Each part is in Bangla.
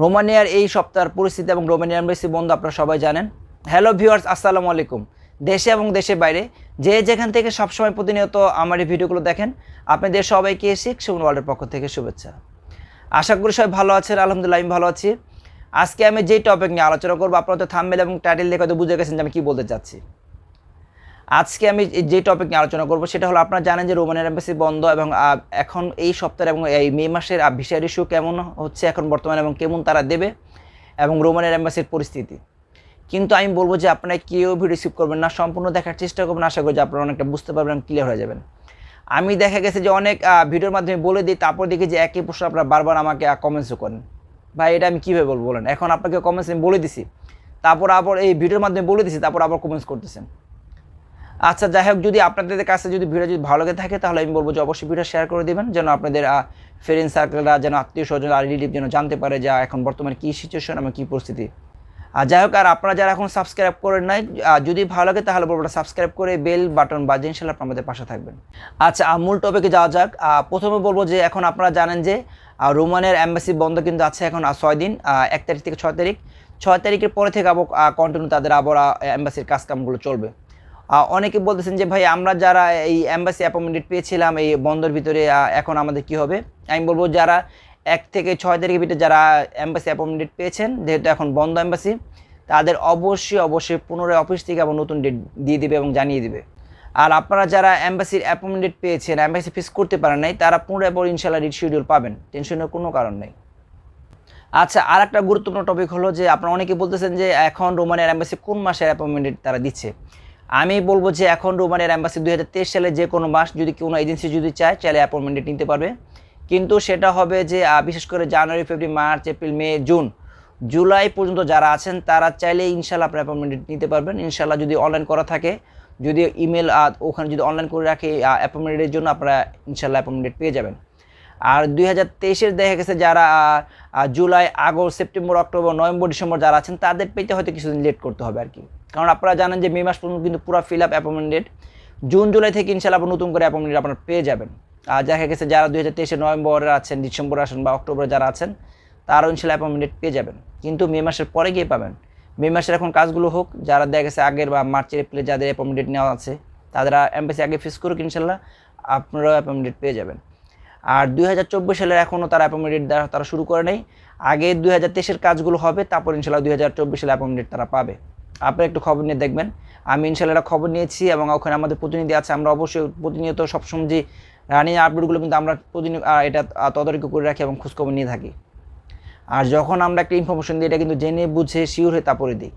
রোমানিয়ার এই সপ্তাহের পরিস্থিতি এবং রোমানিয়ার এম্বাসি বন্ধ আপনারা সবাই জানেন। হ্যালো ভিউয়ার্স, আসসালামু আলাইকুম। দেশে এবং দেশের বাইরে যে যেখান থেকে সবসময় প্রতিনিয়ত আমার এই ভিডিওগুলো দেখেন, আপনাদের সবাইকে শিখ সুমন ওয়ার্ল্ডের পক্ষ থেকে শুভেচ্ছা। আশা করি সবাই ভালো আছেন, আলহামদুলিল্লাহ আমি ভালো আছি। আজকে আমি যেই টপিক নিয়ে আলোচনা করব, আপনারা তো থাম্বেল এবং টাইটেল দেখে হয়তো বুঝে গেছেন যে আমি কী বলতে চাচ্ছি। আজকে আমি যে টপিক নিয়ে আলোচনা করব, সেটা হলো আপনারা জানেন যে রোমানের এম্বাসি বন্ধ এবং এখন এই সপ্তাহের এবং এই মে মাসের ভিসার ইস্যু কেমন হচ্ছে এখন বর্তমানে এবং কেমন তারা দেবে এবং রোমানের এম্বাসির পরিস্থিতি। কিন্তু আমি বলব যে আপনারা কেউ ভিডিও রিসিভ করবেন না, সম্পূর্ণ দেখার চেষ্টা করবেন। আশা করি যে আপনারা অনেকটা বুঝতে পারবেন ক্লিয়ার হয়ে যাবেন। আমি দেখা গেছে যে অনেক ভিডিওর মাধ্যমে বলে দিই, তারপর দেখি যে একই প্রশ্ন আপনারা বারবার আমাকে কমেন্টসও করেন। ভাই, এটা আমি কীভাবে বলব বলেন? এখন আপনাকে কমেন্টস আমি বলে দিছি। তারপর আবার এই ভিডিওর মাধ্যমে বলে দিছি, তারপর আবার কমেন্টস করতেছেন। আচ্ছা যাই হোক, যদি আপনাদের কাছে যদি ভিডিও যদি ভালো লাগে থাকে, তাহলে আমি বলব যে অবশ্যই ভিডিও শেয়ার করে দেবেন, যেন আপনাদের ফ্রেন্ড সার্কেলরা যেন আত্মীয় স্বজন আর রিলেটিভ যেন জানতে পারে যে এখন বর্তমানে কী সিচুয়েশন এবং কী পরিস্থিতি। আর যাই হোক, আর আপনারা যারা এখন সাবস্ক্রাইব করেন নাই যদি ভালো লাগে, তাহলে বলব সাবস্ক্রাইব করে বেল বাটন বাজে ইনশাল্লাহ আমাদের পাশে থাকবেন। আচ্ছা মূল টপিকে যাওয়া যাক প্রথমে বলব যে, এখন আপনারা জানেন যে রোমানের অ্যাম্বাসি বন্ধ কিন্তু আছে এখন ছয় দিন এক তারিখ থেকে ছয় তারিখ। ছয় তারিখের পরে থেকে আবার কন্টিনিউ তাদের আবার অ্যাম্বাসির কাজকামগুলো চলবে। অনেকে বলতেছেন যে, ভাই, আমরা যারা এই অ্যাম্বাসি অ্যাপয়েন্টমেন্ট পেয়েছিলাম এই বন্দর ভিতরে এখন আমাদের কি হবে? আমি বলব, যারা এক থেকে ছয় তারিখের ভিতরে যারা অ্যাম্বাসি অ্যাপয়েন্টমেন্ট পেয়েছেন, যেহেতু এখন বন্ধ অ্যাম্বাসি তাদের অবশ্যই অবশ্যই পুনরায় অফিস থেকে আবার নতুন ডেট দিয়ে দিবে এবং জানিয়ে দিবে। আর আপনারা যারা অ্যাম্বাসির অ্যাপয়েন্টমেন্ট পেয়েছেন অ্যাম্বাসি ফিস করতে পারেন নাই, তারা পুনরায় পর ইনশাল্লাহ রিশিডিউল পাবেন টেনশনের কোনো কারণ নেই। আচ্ছা আর একটা গুরুত্বপূর্ণ টপিক হলো যে, আপনারা অনেকে বলতেছেন যে, এখন রোমানের অ্যাম্বাসি কোন মাসের অ্যাপয়েন্টমেন্ট তারা দিচ্ছে? আমি বলব যে এখন রোমানের অ্যাম্বাসি দু হাজার তেইশ সালে যে কোনো মাস যদি কোনো এজেন্সি যদি চায়, চাইলে অ্যাপয়েন্টমেন্ট নিতে পারবে। কিন্তু সেটা হবে যে বিশেষ করে January, February, March, April, May, June, July পর্যন্ত যারা আছেন, তারা চাইলে ইনশাল্লাহ আপনার অ্যাপয়েন্টমেন্ট নিতে পারবেন। ইনশাল্লাহ যদি অনলাইন করা থাকে, যদি ইমেল ওখানে যদি অনলাইন করে রাখে অ্যাপয়েন্টমেন্ট ডেটের জন্য আপনারা ইনশাল্লাহ অ্যাপয়েন্টমেন্ট পেয়ে যাবেন। আর দুই হাজার তেইশের দেখা গেছে যারা July, August, September, October, November, December যারা আছেন, তাদের পেতে হয়তো কিছুদিন লেট করতে হবে আর কি। কারণ আপনারা জানেন যে মে মাস পর্যন্ত কিন্তু পুরো fill up appointment June July থেকে ইনশাল্লাহ নতুন করে অ্যাপয়েন্টমেন্ট আপনারা পেয়ে যাবেন। আর দেখা গেছে যারা দুই হাজার তেইশে নভেম্বরে আছেন, ডিসেম্বরে আছেন বা অক্টোবরে যারা আছেন, তারাও ইনশাল্লাহ অ্যাপয়েন্টমেন্ট পেয়ে যাবেন। কিন্তু মে মাসের পরে গিয়ে পাবেন। মে মাসের এখন কাজগুলো হোক, যারা দেখা গেছে আগের বা মার্চের এপ্রিলে যাদের অ্যাপয়েন্টমেন্ট ডেট নেওয়া আছে তারা এমবেসি আগে ফিস করুক ইনশাল্লাহ, আপনারাও অ্যাপয়েন্টমেন্ট ডেট পেয়ে যাবেন। আর দুই হাজার চব্বিশ সালের এখনও তারা অ্যাপয়েন্টমেন্ট ডেট তারা শুরু করে নেই। আগে দুই হাজার তেইশের কাজগুলো হবে, তারপর ইনশাল্লাহ দুই হাজার চব্বিশ সালে অ্যাপয়েন্টমেন্ট ডেট তারা পাবে। আপনারা একটু খবর নিয়ে দেখবেন। আমি ইনশাল্লাহ খবর নিয়েছি এবং ওখানে আমাদের প্রতিনিধি আছে। আমরা অবশ্যই প্রতিনিয়ত সবসময় যে রানিং আপডেটগুলো কিন্তু আমরা প্রতিনিয়ত এটা তদারকি করে রাখি এবং খোঁজখবর নিয়ে থাকি। আর যখন আমরা একটা ইনফরমেশন দিই, এটা কিন্তু জেনে বুঝে শিওর হয়ে তারপরে দিই।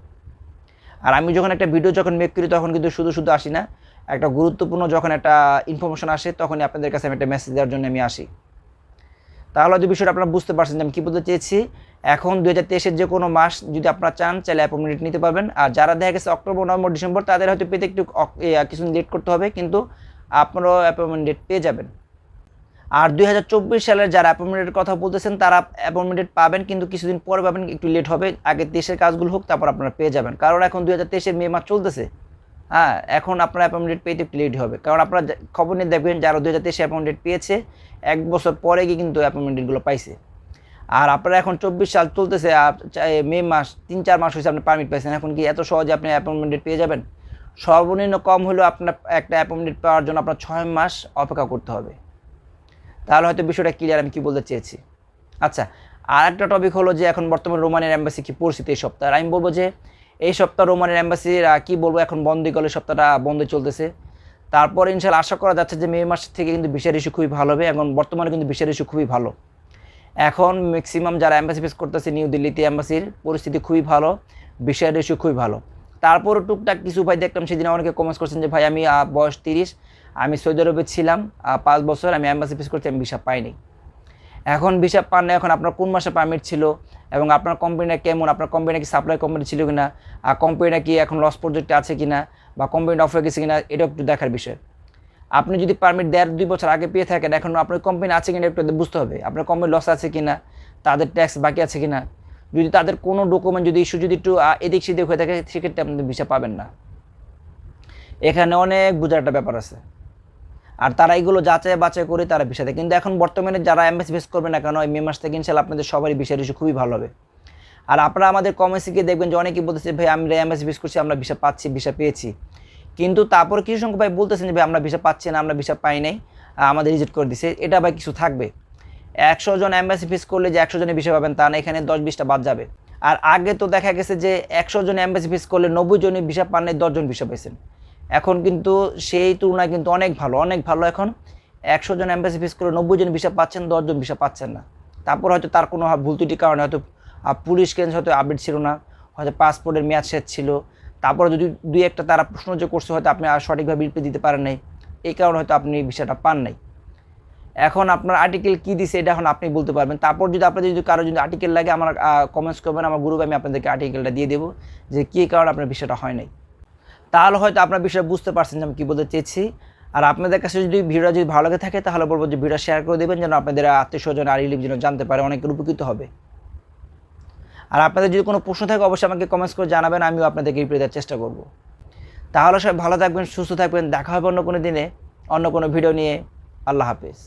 আর আমি যখন একটা ভিডিও যখন মেক করি, তখন কিন্তু শুধু শুধু আসি না। একটা গুরুত্বপূর্ণ যখন একটা ইনফরমেশন আসে, তখনই আপনাদের কাছে আমি একটা মেসেজ দেওয়ার জন্য আমি আসি। তাহলে হয়তো বিষয়টা আপনারা বুঝতে পারছেন যে আমি কী বলতে চেয়েছি। এখন দু হাজার তেইশের যে কোনো মাস যদি আপনারা চান, চাইলে অ্যাপয়েন্টমেন্ট নিতে পারবেন। আর যারা দেখা গেছে অক্টোবর, নভেম্বর, ডিসেম্বর, তাদের হয়তো পেতে একটু কিছুদিন লেট করতে হবে, কিন্তু আপনারাও অ্যাপয়েন্টমেন্ট ডেট পেয়ে যাবেন। আর দুই হাজার চব্বিশ সালের যারা অ্যাপয়েন্টমেন্টের কথা বলতেছেন, তারা অ্যাপয়েন্টমেন্ট পাবেন, কিন্তু কিছুদিন পরে পাবেন, একটু লেট হবে। আগে দেশের কাজগুলো হোক, তারপর আপনারা পেয়ে যাবেন। কারণ এখন দুই হাজার তেইশের মে মাস চলতেছে। হ্যাঁ এখন আপনার অ্যাপয়েন্টমেন্ট পেতে একটু লেট হবে। কারণ আপনারা খবর নিয়ে দেখবেন যারা দুই হাজার তেইশে অ্যাপয়েন্টমেন্ট পেয়েছে, এক বছর পরে গিয়ে কিন্তু অ্যাপয়েন্টমেন্ট ডেটগুলো পাইছে। আর আপনারা এখন চব্বিশ সাল চলতেছে মে মাস, তিন চার মাস হয়েছে আপনি পারমিট পাইছেন। এখন কি এত সহজে আপনি অ্যাপয়েন্টমেন্ট পেয়ে যাবেন? সর্বনিম্ন কম হলেও আপনার একটা অ্যাপয়েন্টমেন্ট পাওয়ার জন্য আপনার ছয় মাস অপেক্ষা করতে হবে। তাহলে হয়তো বিষয়টা ক্লিয়ার আমি কি বলতে চেয়েছি? আচ্ছা আর একটা টপিক হলো যে এখন বর্তমানে রোমানের অ্যাম্বাসি কি পরিস্থিতি এই সপ্তাহে আমি বলব যে এই সপ্তাহ রোমানের অ্যাম্বাসির কি বলব, এখন বন্ধই গেলে সপ্তাহটা বন্ধ চলতেছে। তারপর ইনশাল আশা করা যাচ্ছে যে মে মাস থেকে কিন্তু বিশার ইস্যু খুবই ভালো হবে এখন বর্তমানে কিন্তু বিশার ইস্যু খুবই ভালো। এখন ম্যাক্সিমাম যারা অ্যাম্বাসি ফেস করতেছে নিউ দিল্লিতে অ্যাম্বাসির পরিস্থিতি খুবই ভালো বিষয় রেশিও খুবই ভালো। তারপরও টুকটাক কিছু ভাই দেখলাম, সেদিন অনেকে কমেন্টস করছেন যে, ভাই, আমি বয়স তিরিশ, আমি সৌদি আরবে ছিলাম পাঁচ বছর, আমি অ্যাম্বাসি ফেস করতে আমি ভিসা পাইনি। এখন ভিসা পান না, এখন আপনার কোন মাসে পারমিট ছিল এবং আপনার কোম্পানিটা কেমন, আপনার কোম্পানি কি সাপ্লাই কোম্পানি ছিল কিনা, আর কোম্পানিটা কি এখন লস প্রজেক্টে আছে কিনা বা কোম্পানিটা অফ হয়ে গেছে কিনা এটা একটু দেখার বিষয়। আপনি যদি পারমিট দেড়, দুই বছর আগে পেয়ে থাকেন, এখন আপনার কোম্পানি আছে কিনা একটু বুঝতে হবে, আপনার কোম্পানি লস আছে কিনা, তাদের ট্যাক্স বাকি আছে কিনা। যদি তাদের কোনো ডকুমেন্ট যদি ইস্যু যদি একটু এদিক সেদিক হয়ে থাকে, সেক্ষেত্রে আপনি ভিসা পাবেন না। এখানে অনেক বোঝার একটা ব্যাপার আছে। আর তারা এগুলো যাচাই বাছাই করে তারা ভিসা দেয় কিন্তু এখন বর্তমানে যারা এমএস ফেস করবে না কেন, এই মে মাস থেকে ইনশাল্লাহ আপনাদের সবারই ভিসার ইস্যু খুবই ভালো হবে। আর আপনারা আমাদের কমেন্টসে গিয়ে দেখবেন যে অনেকেই বলতেছে, ভাই আমরা এমএস ভিস করছি, আমরা ভিসা পাচ্ছি ভিসা পেয়েছি। কিন্তু তারপর কিছু সংখ্যক ভাই বলতেছেন যে, ভাই, আমরা ভিসা পাচ্ছি না, আমরা ভিসা পাই নাই আমাদের রিজেক্ট করে দিছে। এটা ভাই কিছু থাকবে। একশো জন অ্যাম্বাসি ফিস করলে যে একশো জনের বিষয় পাবেন তা না, এখানে দশ বিশটা বাদ যাবে। আর আগে তো দেখা গেছে যে একশো জন অ্যাম্বাসি ফিস করলে নব্বই জনের বিষয় পান নাই দশজন বিষয় পেয়েছেন এখন কিন্তু সেই তুলনায় কিন্তু অনেক ভালো অনেক ভালো। এখন একশো জন অ্যাম্বাসি ফিস করলে নব্বই জন বিষয় পাচ্ছেন দশজন বিষয় পাচ্ছেন না। তারপর হয়তো তার কোনো ভুল ত্রুটির কারণে হয়তো পুলিশ কেন্দ্র হয়তো আপডেট ছিল না, হয়তো পাসপোর্টের মেয়াদ শেষ ছিল। তারপরে যদি দুই একটা তারা প্রশ্ন যে করছে, হয়তো আপনি আর সঠিকভাবে রিপ্লাই দিতে পারেন নাই। এই কারণে হয়তো আপনি বিষয়টা পান নাই। এখন আপনার আর্টিকেল কী দিছে, এটা এখন আপনি বলতে পারবেন। তারপর যদি আপনাদের যদি কারও যদি আর্টিকেল লাগে, আমার কমেন্টস করবেন, আমার গ্রুপে আমি আপনাদেরকে আর্টিকেলটা দিয়ে দেবো, যে কী কারণে আপনার বিষয়টা হয় নাই। তাহলে হয়তো আপনার বিষয়ে বুঝতে পারছেন যে আমি কী বলতে চেয়েছি। আর আপনাদের কাছে যদি ভিডিওটা যদি ভালো লাগে থাকে, তাহলে বলব যে ভিডিও শেয়ার করে দেবেন যেন আপনাদের আত্মীয় স্বজন আর রিলিভ যেন জানতে পারে, অনেকের উপকৃত হবে। আর আপনাদের যদি কোনো প্রশ্ন থাকে, অবশ্যই আমাকে কমেন্টস করে জানাবেন, আমিও আপনাদেরকে রিপ্লাই দেওয়ার চেষ্টা করব। তাহলে সবাই ভালো থাকবেন, সুস্থ থাকবেন, দেখা হবে অন্য কোনো দিনে, অন্য কোনো ভিডিও নিয়ে। আল্লাহ হাফিজ।